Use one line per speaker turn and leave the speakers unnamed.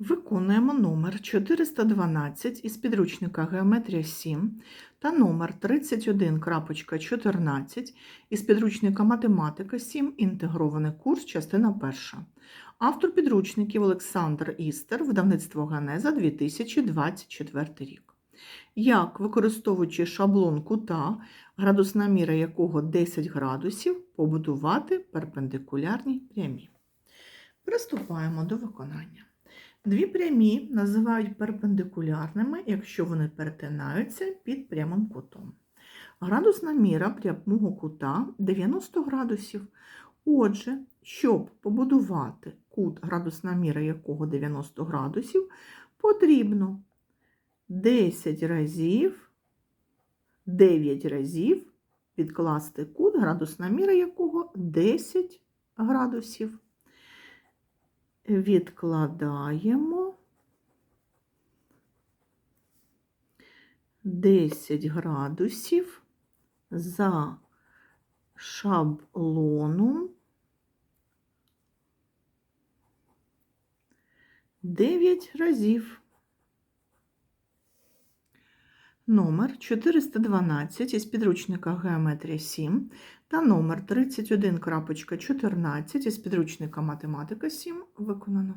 Виконуємо номер 412 із підручника Геометрія 7 та номер 31.14 із підручника Математика 7. Інтегрований курс, частина 1. Автор підручників Олександр Істер, видавництво Генеза 2024 рік. Як, використовуючи шаблон кута, градусна міра якого 10 градусів, побудувати перпендикулярні прямі. Приступаємо до виконання. Дві прямі називають перпендикулярними, якщо вони перетинаються під прямим кутом. Градусна міра прямого кута 90 градусів. Отже, щоб побудувати кут, градусна міра якого 90 градусів, потрібно 10 разів, 9 разів підкласти кут, градусна міра якого 10 градусів відкладаємо 10 градусів за шаблоном 9 разів. Номер 412 із підручника Геометрія 7 та номер 31.14 із підручника Математика 7 виконано.